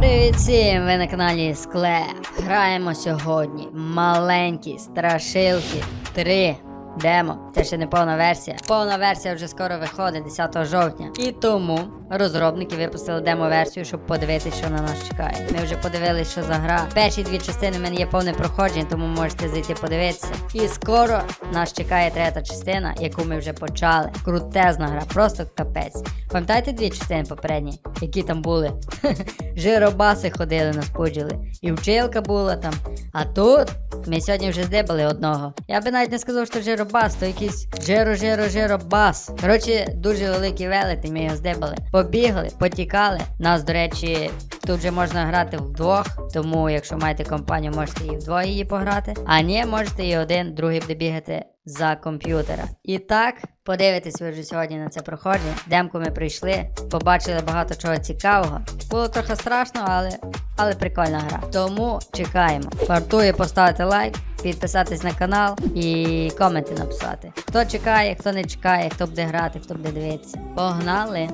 Привіт всім! Ви на каналі Склеп. Граємо сьогодні маленькі страшилки 3. Демо. Це ще не повна версія. Повна версія вже скоро виходить 10 жовтня. І тому розробники випустили демо-версію, щоб подивитися, що на нас чекає. Ми вже подивилися, що за гра. Перші дві частини в мене є повне проходження, тому можете зайти подивитися. І скоро нас чекає третя частина, яку ми вже почали. Крутезна гра, просто капець. Пам'ятаєте дві частини попередні, які там були? Жиробаси ходили, нас пуджили. І вчилка була там. А тут ми сьогодні вже здибали одного. Я би навіть не сказав, що жиробас, то якийсь жиро-жиро-жиробас. Коротше, дуже великий велетень, ми його здибали. Побігли, потікали. Нас, до речі, тут вже можна грати вдвох. Тому, якщо маєте компанію, можете і вдвоє її пограти. А ні, можете і один, другий буде бігати за комп'ютера. І так, подивитесь ви вже сьогодні на це проходження. Демку ми прийшли, побачили багато чого цікавого. Було трохи страшно, але, але прикольна гра. Тому чекаємо. Вартує поставити лайк, підписатись на канал і коменти написати. Хто чекає, хто не чекає, хто буде грати, хто буде дивитися. Погнали!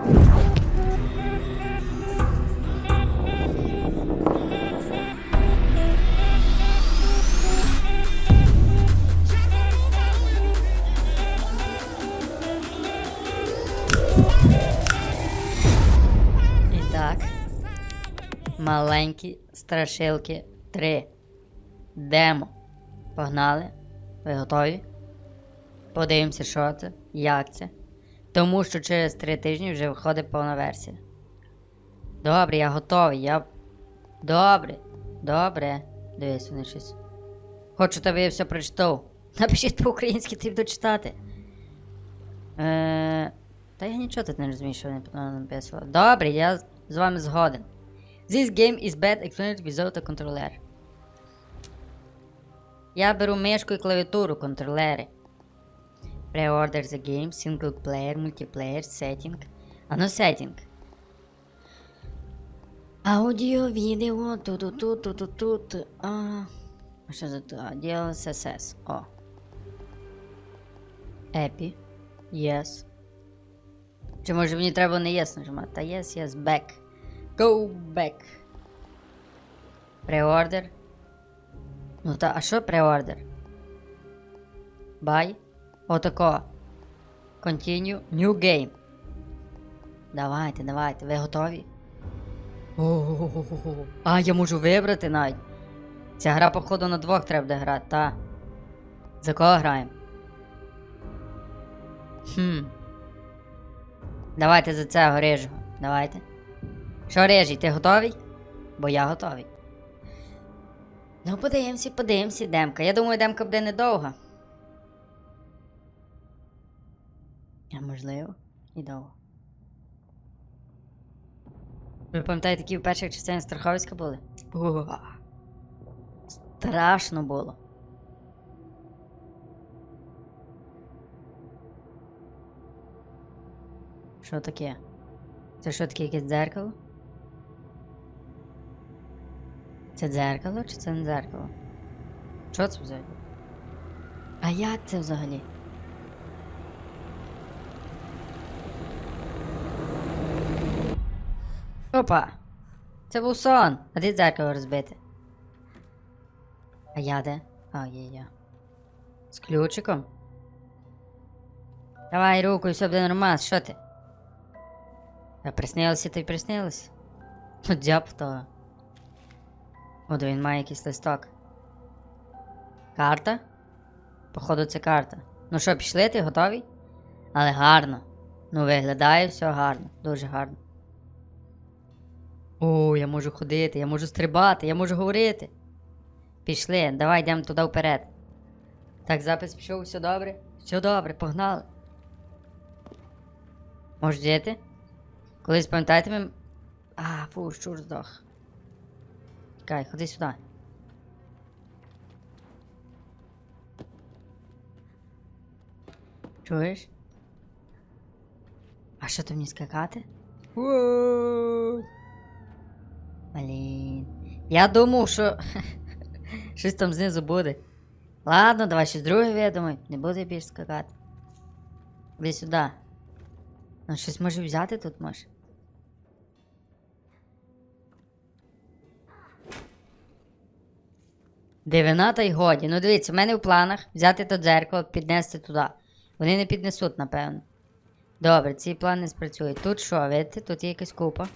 І так. Маленькі страшилки 3. Демо. Погнали. Ви готові? Подивимося, що це, як це. Тому що через 3 тижні вже виходить повна версія. Добре, я готовий. Я. Добре. Добре. Дивись, вони щось. Хочу тебе я все прочитав. Напишіть по-українськи, ти буду читати. Е... Та я нічого тут не розумію, що вони написали. Добре, я з вами згоден. This game is bad explained without a controller. Я беру мишку і клавіатуру контролери. Pre-order the game, single player, multiplayer, setting. А ну setting. Аудіо, відео, тут-тут, тут-тут, тут. А а що за тут? Аудіо, SSS. О. Епі. Yes. Чи може мені треба не yes нажимати? Та yes, yes, back. Go back. Преордер. Ну та, а що преордер? Buy. Отако. Continue. New game. Давайте, давайте, ви готові? О-о-о-о-о. А, я можу вибрати навіть. Ця гра, походу, на двох треба буде грати, та. За кого граємо? Хм. Давайте за цього рижого. Давайте. Що, рижий, ти готовий? Бо я готовий. Ну, подивимося, подивимося, демка. Я думаю, демка буде недовга. А можливо, і довго. Ви пам'ятаєте, які в перших частинах Страховська були? О, страшно було. Що таке? Це що таке якесь дзеркало? Це дзеркало чи це не дзеркало? Що це взагалі? А як це взагалі? Опа! Це був сон! А де дзеркало розбите? А я де? А, є я. З ключиком? Давай руку і все буде нормально, що ти? А приснилося то й приснилося. Ну, дяб того. От він має якийсь листок. Карта? Походу, це карта. Ну що, пішли, ти готові? Але гарно. Ну, виглядає все гарно, дуже гарно. О, я можу ходити, я можу стрибати, я можу говорити. Пішли, давай йдемо туди вперед. Так, запис пішов, все добре? Все добре, погнали. Можеш діти? Колись пам'ятаєте ми. А, фу, щур здох. Чекай, ходи сюди. Чуєш? А що ти мені скакати? Воу. Блін. Я думав, що. Щось там знизу буде. Ладно, давай щось друге я думаю. Не буде я більше скакати. Іди сюди. Ну, щось може взяти тут може. Дивина та й годі. Ну дивіться, в мене в планах взяти то дзеркало, піднести туди. Вони не піднесуть, напевно. Добре, ці плани спрацюють. Тут що, видите, тут є якась купа.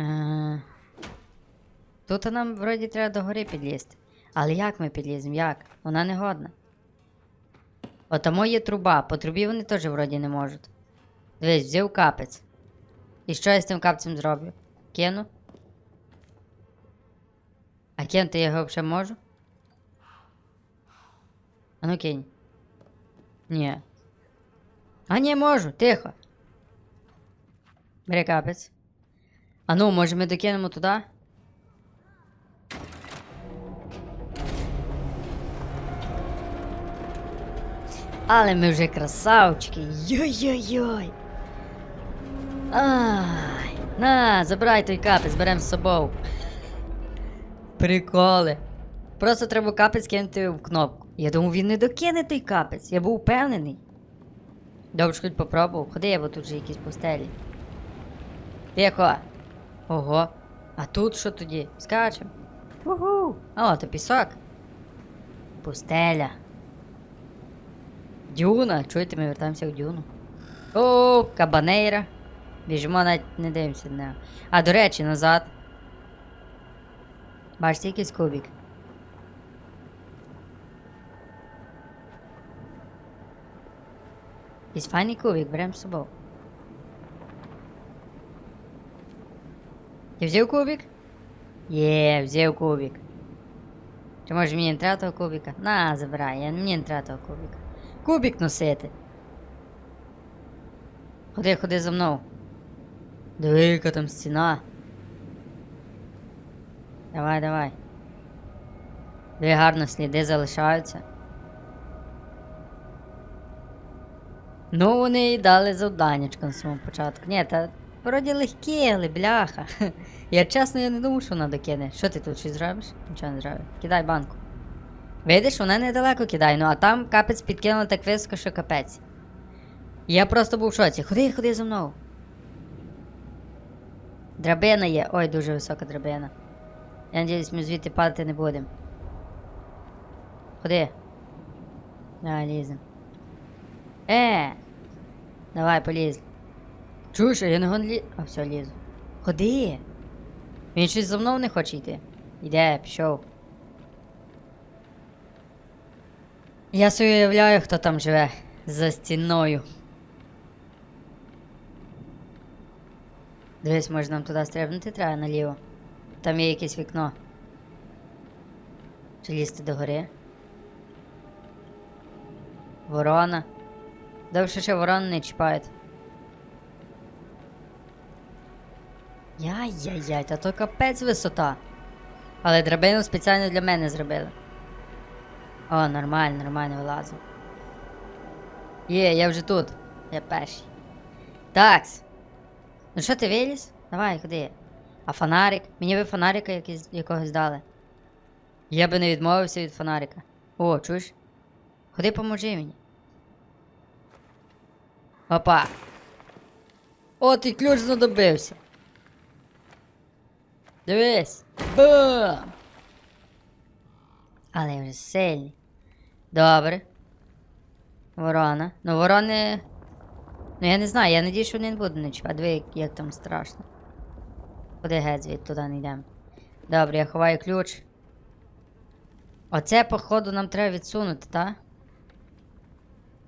Е, Тут нам вроді треба до гори підлізти. Але як ми підліземо? Як? Вона не годна. Отамо є труба, по трубі вони теж вроді не можуть. Дивись, взяв капець. І що я з тим капцем зроблю? Кину? А кинути я його взагалі можу? А ну кинь. Ні. А ні, можу, тихо. Бери капець. А ну, може ми докинемо туди? Але ми вже красавчики. Йой-йой-йой. Ай. На, забирай той капець, беремо з собою. Приколи. Просто треба капець кинути в кнопку. Я думав, він не докине той капець. Я був впевнений. Добре, хоч попробував. Ходи, бо тут вже якісь пустелі. Тихо. Ого. А тут що тоді? Скачем. Угу. О, то пісок. Пустеля. Дюна. Чуєте, ми вертаємося в дюну. О, кабанейра. Біжимо навіть не дивимося на. А, до речі, назад. Бачите, якийсь кубик. Якийсь файний кубик, беремо з собою. Ти взяв кубик? Є, взяв кубик. Чи може мені не треба того кубика? На, забирай, я, мені не треба того кубика. Кубик носити. Ходи, ходи за мною. Диви, яка там стіна. Давай, давай. Диви гарно сліди залишаються. Ну, вони і дали завданнячко на самому початку. Ні, та вроді легкі, але бляха. Я чесно я не думав, що вона докине. Що ти тут щось зробиш? Нічого не зробиш. Кидай банку. Видиш, вона недалеко кидає, ну а там капець підкинула так високо, що капець. Я просто був в шоці. Ходи, ходи за мною. Драбина є. Ой, дуже висока драбина. Я надіюсь, ми звідти падати не будемо. Ходи. Давай, лізем. Е! Давай, поліз. Чуєш, я не гон лі... А, все, лізу. Ходи. Він щось за мною не хоче йти. Іде, пішов. Я собі уявляю, хто там живе за стіною. Дивись, може нам туди стрибнути треба наліво. Там є якесь вікно. Чи лізти до гори? Ворона. Довше ще ворон не чіпають. Яй-яй-яй, та то капець висота. Але драбину спеціально для мене зробили. О, нормально, нормально вилазу. Є, я вже тут. Я перший. Такс. Ну що ти виліз? Давай, ходи. А фонарик? Мені ви фонарика якийсь, якогось дали. Я би не відмовився від фонарика. О, чуєш? Ходи поможи мені. Опа. О, ти ключ знадобився. Дивись. Бам! Але вже сильний. Добре. Ворона. Ну, ворони. Ну я не знаю, я надію, що вони не будуть не чіпати. Диви, як, як там страшно. Куди геть звідти туди не йдемо. Добре, я ховаю ключ. Оце, походу, нам треба відсунути, так?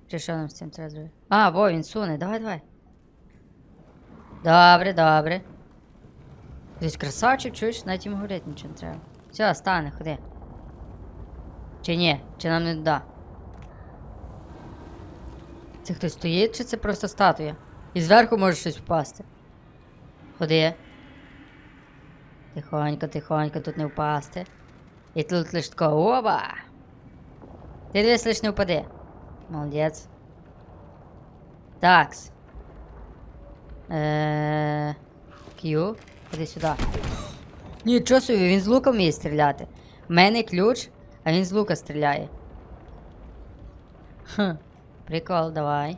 Чи що нам з цим треба зробити? А, во, він суне, давай, давай. Добре, добре. Десь красавчик, чуєш, навіть йому говорити нічого не треба. Все, стане, ходи. Чи ні? Чи нам не туди? Це хтось стоїть, чи це просто статуя? І зверху може щось впасти. Ходи. Тихонько, тихонько, тут не впасти. І тут лиш тако оба. Ти дивись, лиш не впади. Молодець. Такс. Е. К'ю. Ходи сюди. Нічого собі, він з лука вміє стріляти. У мене ключ, а він з лука стріляє. Хм. Прикол, давай.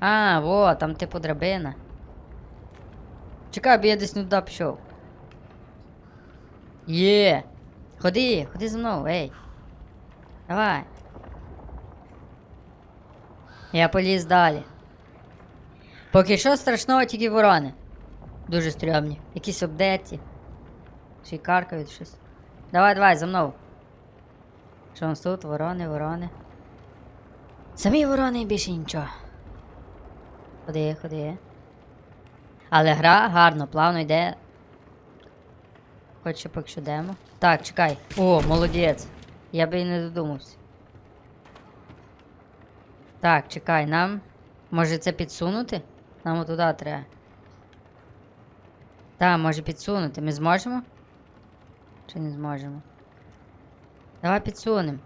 А, во, там типу драбина. Чекай, бо я десь не туди пішов. Є. Ходи, ходи за мною, ей. Давай. Я поліз далі. Поки що страшного тільки ворони. Дуже стрьомні. Якісь обдеті. Ще й каркають щось. Давай, давай, за мною. Що у нас тут? Ворони, ворони. Самі ворони і більше нічого. Ходи, ходи. Але гра гарно, плавно йде. Хоч поки що демо. Так, чекай. О, молодець. Я би і не додумався. Так, чекай, нам. Може це підсунути? Нам туди треба. Так, може підсунути. Ми зможемо? Чи не зможемо? Давай підсунемо.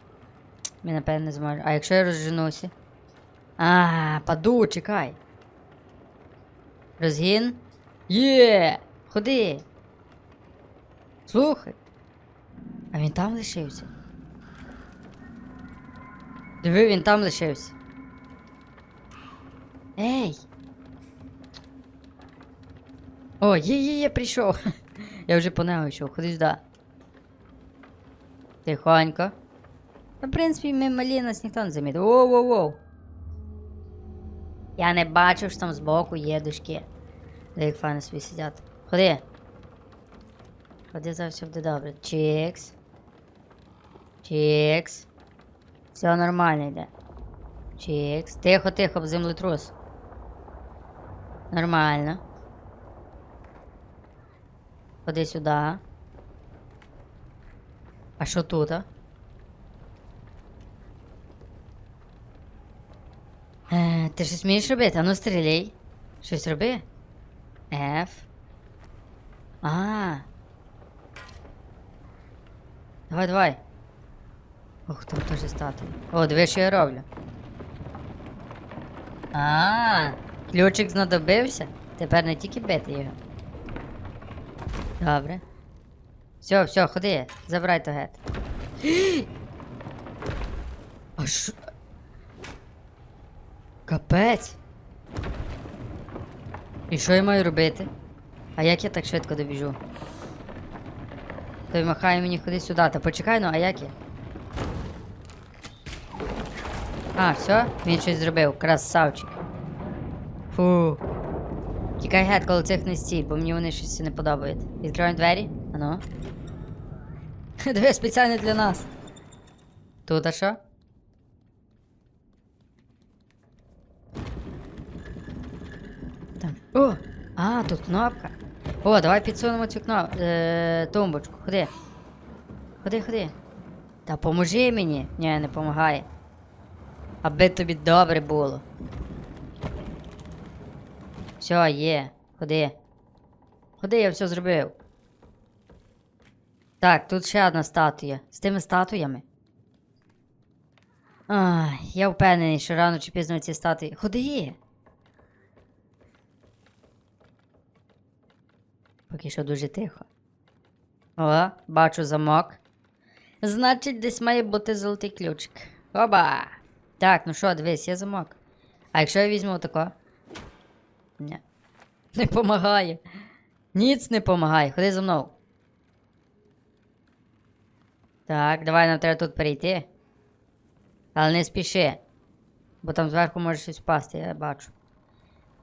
Ми напевно не зможемо. А якщо я розженуся? А, паду, чекай. Розгін? Є! Ходи. Слухай. А він там лишився. Диви, він там лишився. Ей! О, є, є, є, прийшов. Я вже по нього йшов, ходи сюди. Тихонько. Ну, в принципі, ми малі нас ніхто не замітив. Воу, воу, воу. Я не бачу, що там збоку є дужки. Де як файно собі сидять. Ходи. Ходи, зараз все буде добре. Чікс. Чікс. Все нормально йде. Чікс. Тихо, тихо, землетрус. Нормально. Ходи сюди. А що тут? А? Е, ти щось вмієш робити? А ну стріляй. Щось роби. F. А. Давай, давай. Ох, там теж стати. О, диви, що я роблю. А, ключик знадобився. Тепер не тільки бити його. Добре. Все, все, ходи, забирай то гет. А що? Капець. І що я маю робити? А як я так швидко добіжу? Той махає мені ходи сюди. Та почекай, ну, а як я? А, все? Він щось зробив. Красавчик. Фу. Тікай гет коло цих не стій, бо мені вони щось не подобають. Відкриваємо двері? Ану. Диви, спеціально для нас. Тут а що? Там. О! А, тут кнопка. О, давай підсунемо цю кнопку. Е, тумбочку. Ходи. Ходи, ходи. Та поможи мені. Ні, не помагає. Аби тобі добре було. Все, є. Ходи. Ходи, я все зробив. Так, тут ще одна статуя. З тими статуями. Ай, я впевнений, що рано чи пізно ці статуї. Ходи. Поки що дуже тихо. О, бачу замок. Значить, десь має бути золотий ключик. Оба! Так, ну що, дивись, є замок. А якщо я візьму отако? Ні. Не помагає. Ніц не помагає. Ходи за мною. Так, давай нам треба тут перейти. Але не спіши. Бо там зверху може щось впасти, я бачу.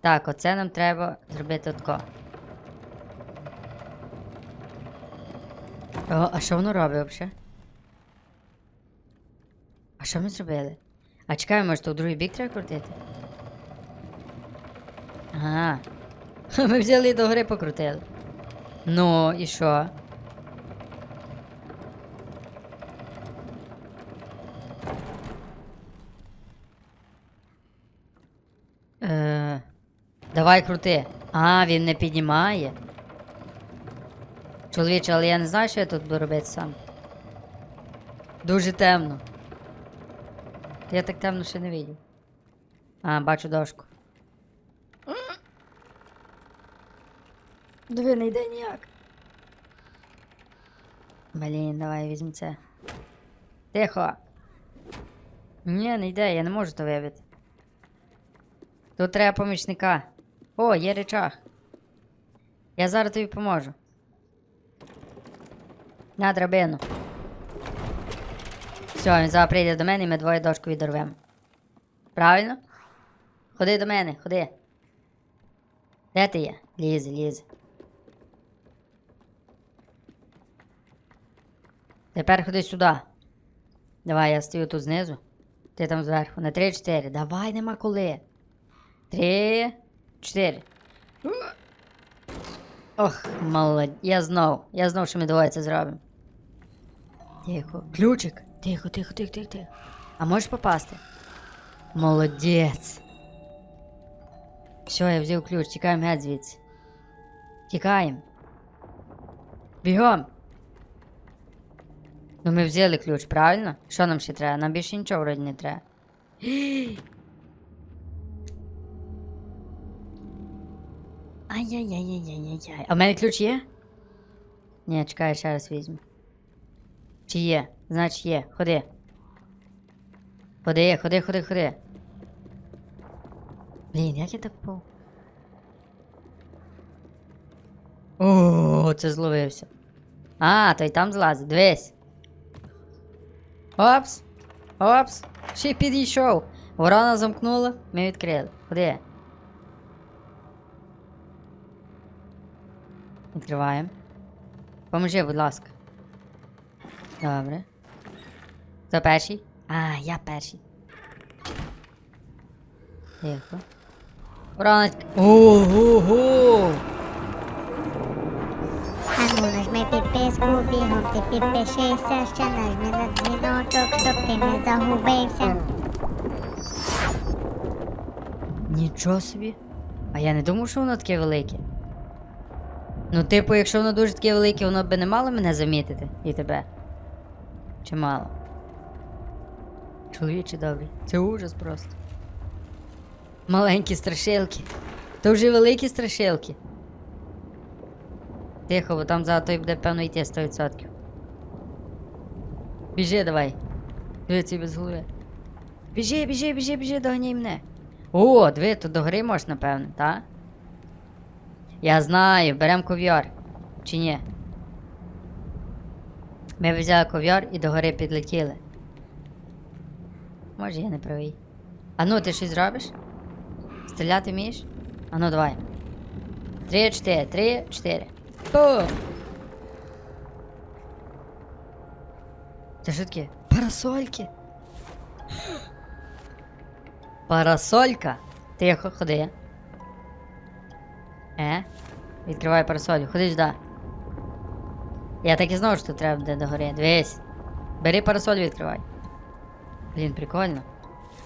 Так, оце нам треба зробити отако. О, а що воно робить взагалі? А що ми зробили? А чекай, може, то в другий бік треба крутити? Ага. Ми взяли до гори покрутили. Ну, і що? Е, давай крути. А, він не піднімає. Чоловіче, але я не знаю, що я тут буду робити сам. Дуже темно. Я так темно ще не видів. А, бачу дошку. Диви, не йде ніяк. Блін, давай візьмі це. Тихо. Ні, не йде, я не можу то виявити. Тут треба помічника. О, є речах. Я зараз тобі поможу. На драбину. Все, він зараз прийде до мене і ми двоє дошку відорвемо. Правильно? Ходи до мене, ходи. Де ти є? Лізе, лізе. Тепер ходи сюди. Давай, я стою тут знизу. Ти там зверху. На 3-4. Давай, нема коли. Три, чотири. Ох, молодь. Я знов. Я знов, що ми двоє це зробимо. Тихо. Ключик. Тихо, тихо, тихо, тихо, тихо. А можеш попасти? Молодець. Все, я взяв ключ, тікаємо геть звідси. Тікаємо. Бігом. Ну ми взяли ключ, правильно? Що нам ще треба? Нам більше нічого вроді не треба. Ай-яй-яй-яй-яй-яй. А в мене ключ є? Ні, чекай, ще раз візьму. Чи є? Значить є. Ходи. Ходи, ходи, ходи, ходи. Блін, як я так пов? О, це зловився. А, то й там злазить, дивись. Опс. Опс. Ще підійшов. Ворона замкнула, ми відкрили. Ходи. Відкриваємо. Поможи, будь ласка. Добре. Хто перший? А, я перший. Тихо. Ворона. Ого-го! Ану, нажми підписку, бігом ти підпишися, ще нажми на дзвіночок, щоб ти не загубився. Нічого собі. А я не думав, що воно таке велике. Ну, типу, якщо воно дуже таке велике, воно би не мало мене замітити і тебе. Чи мало? Чоловіче добрий. Це ужас просто. Маленькі страшилки. То вже великі страшилки. Тихо, бо там за той буде певно йти 100%. Біжи давай. Дивіться без голови. Біжи, біжи, біжи, біжи, доганяй мене. О, диви, тут до гри можна, напевно, так? Я знаю, беремо ков'яр. Чи ні? Ми взяли ков'яр і до гори підлетіли. Може, я не правий. А ну, ти щось зробиш? Стріляти вмієш? А ну давай. Три, чотири, три, чотири. Бум! Це що таке? Парасольки. Парасолька? Тихо, ходи. Е? Відкривай парасолю, ходи сюди. Я так і знав, що тут треба буде догори. Дивись. Бери парасоль відкривай. Блін, прикольно.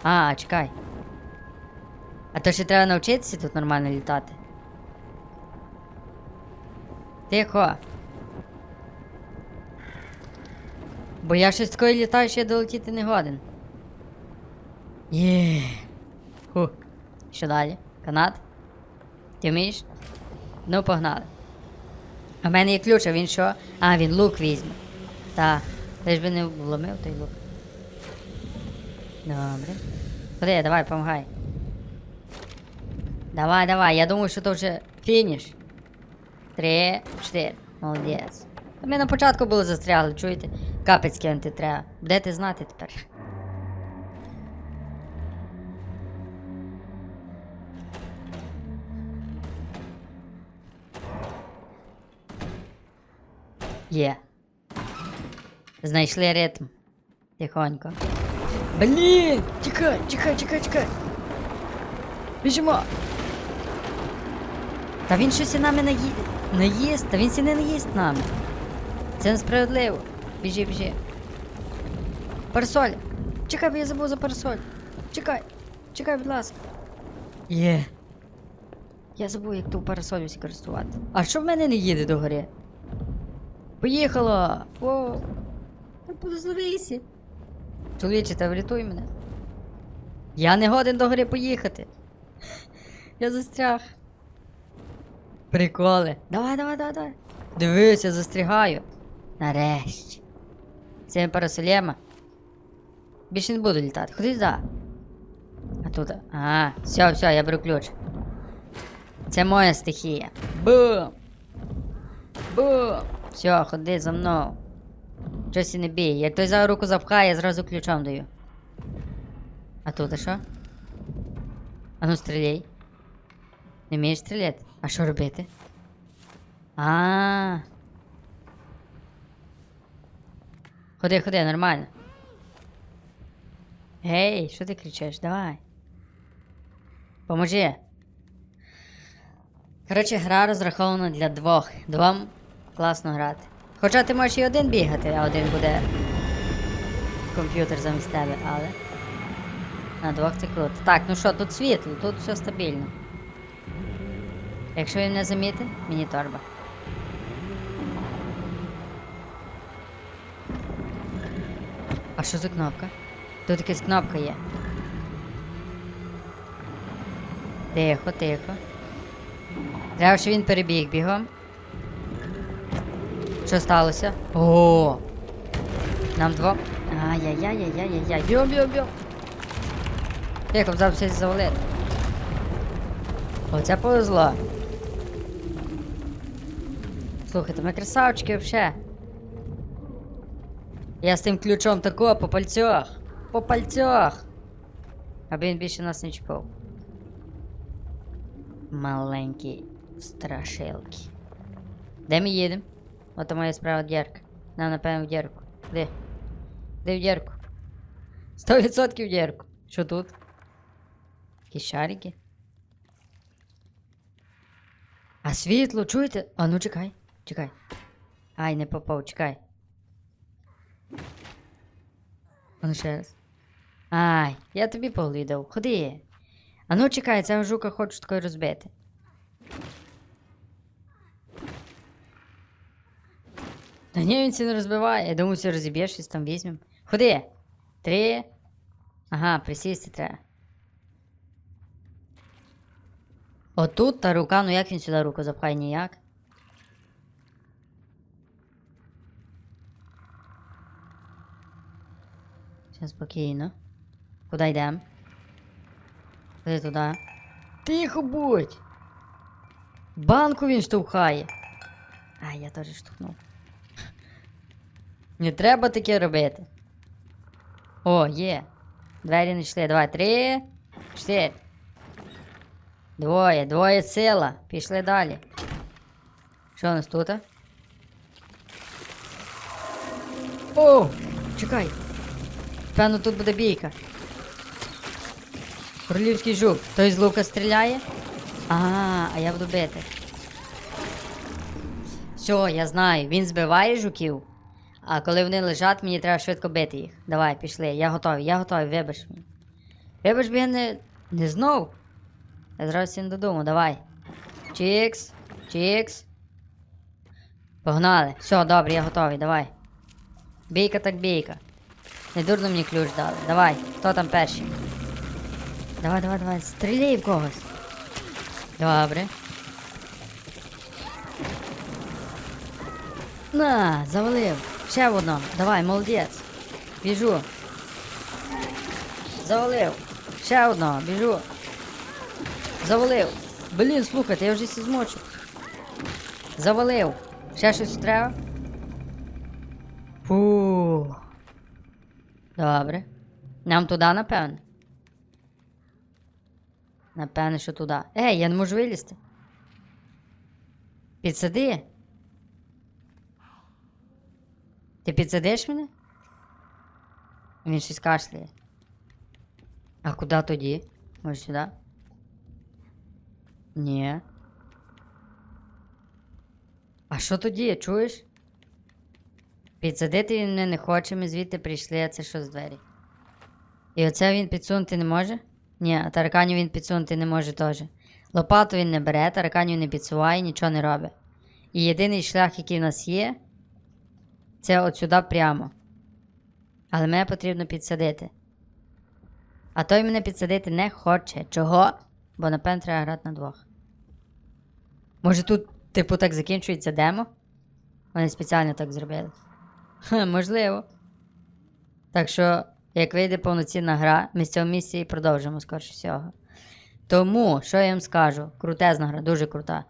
А, чекай. А то ще треба навчитися тут нормально літати. Тихо. Бо я щось такої літаю, що долетіти не годен. Є. Ху. Що далі? Канат? Ти вмієш? Ну, погнали. В мене є ключ, а він що? А, він лук візьме. Та. Ж би не вломив той лук. Добре. Ходи, давай, помагай. Давай, давай, я думаю, що то вже фініш. Три, чотири. Молодець. Та Ми на початку були застрягли, чуєте? Капець кинути треба. Де ти знати тепер? Є. Знайшли ритм. Тихонько. Блін! Чекай, чекай, чекай, чекай. Біжимо. Та він щось і нами наї... наїсть, та він сі не наїсть нами. Це несправедливо. Біжи, біжи. Парасоль. Чекай, бо я забув за парасоль. Чекай. Чекай, будь ласка. Є. Я забув, як ту парасоль усі користувати. А що в мене не їде до гори? Поїхала! О! Буду зловися. Чоловіче, та врятуй мене. Я не годен до гори поїхати. Я застряг. Приколи. Давай, давай, давай, давай. Дивись, я застрягаю. Нарешті. Це парасолема. Більше не буду літати. Ходи сюди. А тут. А, все, все, я беру ключ. Це моя стихія. Бум! Бум! Все, ходи за мною. Щось і не бій. Як той за руку запхає, я зразу ключом даю. А тут а що? А ну стріляй. Не вмієш стріляти? А що робити? А. Ходи, ходи, нормально. Гей, що ти кричиш? Давай. Поможи. Коротше, гра розрахована для двох. Двом класно грати. Хоча ти можеш і один бігати, а один буде комп'ютер замість тебе, але. На двох це круто. Так, ну що, тут світло, тут все стабільно. Якщо він не замітить, мені торба. А що за кнопка? Тут якась кнопка є. Тихо, тихо. Треба, щоб він перебіг бігом. Що сталося? О! Нам двом. Ай-яй-яй-яй-яй-яй. Бьом, бьом, бьом. Тихо, все завалити. Оце повезло. Слухайте, ми красавчики вообще. Я з тим ключом тако по пальцях. По пальцях. Аби він більше нас не чіпав. Маленькі страшилки. Де ми їдемо? Ото моя справа дірка. Нам напевно в дірку. Де? Де в дірку? Сто відсотків в дірку. Що тут? Якісь шарики? А світло, чуєте? А ну чекай, чекай. Ай, не попав, чекай. А ну ще раз. Ай, я тобі поглядав. Ходи. А ну чекай, цього жука хочу такою розбити. Та ні, він це не розбиває. Я думаю, все розіб'єш, щось там візьмем. Ходи. Три. Ага, присісти треба. Отут та рука, ну як він сюди руку запхає ніяк. Все спокійно. Куди йдемо? Куди туди? Тихо будь! Банку він штовхає. А, я теж штовхнув. Не треба таке робити. О, є. Двері не йшли. Давай, три, чотири. Двоє, двоє сила. Пішли далі. Що у нас тут? О! Чекай. Певно, тут буде бійка. Королівський жук. Той з лука стріляє? А, а я буду бити. Все, я знаю. Він збиває жуків. А коли вони лежать, мені треба швидко бити їх. Давай, пішли. Я готовий, я готовий, вибач мені. Вибач, я не, не знов. Я зразу всім додому, давай. Чікс, чікс. Погнали. Все, добре, я готовий, давай. Бійка так бійка. Не дурно мені ключ дали. Давай, хто там перший? Давай, давай, давай, стріляй в когось. Добре. На, завалив. Ще в одному. Давай, молодець. Біжу. Завалив. Ще одного, біжу. Завалив. Блін, слухайте, я вже всі змочу. Завалив. Ще щось треба? Фу. Добре. Нам туди, напевне. Напевне, що туди. Ей, я не можу вилізти. Підсади. Ти підсадиш мене? Він щось кашляє. А куди тоді? Може сюди? Ні. А що тоді, чуєш? Підсадити він мене не хоче, ми звідти прийшли, а це що з двері? І оце він підсунути не може? Ні, а тараканів він підсунути не може теж. Лопату він не бере, тараканів не підсуває, нічого не робить. І єдиний шлях, який в нас є, це от сюди прямо. Але мене потрібно підсадити. А той мене підсадити не хоче. Чого? Бо напевно треба грати на двох. Може тут, типу, так закінчується демо? Вони спеціально так зробили. Можливо. Так що, як вийде повноцінна гра, ми з цього місця і продовжимо, скоріше всього. Тому, що я вам скажу, крутезна гра, дуже крута.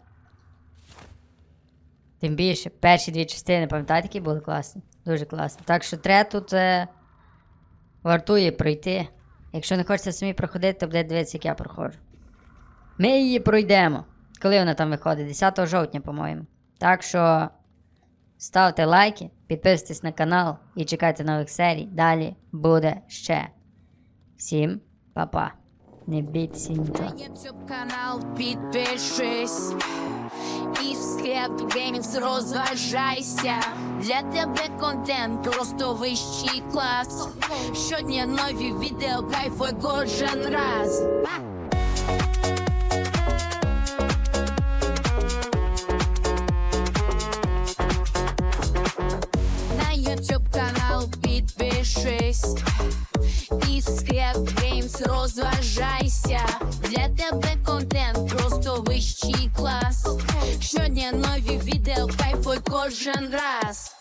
Тим більше, перші дві частини, пам'ятаєте, які були класні? Дуже класні. Так що трету це вартує пройти. Якщо не хочеться самі проходити, то буде дивитися, як я проходжу. Ми її пройдемо. Коли вона там виходить? 10 жовтня, по-моєму. Так що ставте лайки, підписуйтесь на канал і чекайте нових серій. Далі буде ще. Всім па-па. Не бійтеся нічого. Канал підпишись і в склеп геймінг розважайся. Для тебе контент просто вищий клас. Щодня нові відео, кайфуй кожен раз. Підпишись і в склеп геймс розважайся. Для тебе контент просто вищий клас. Щодня нові відео, кайфуй кожен раз.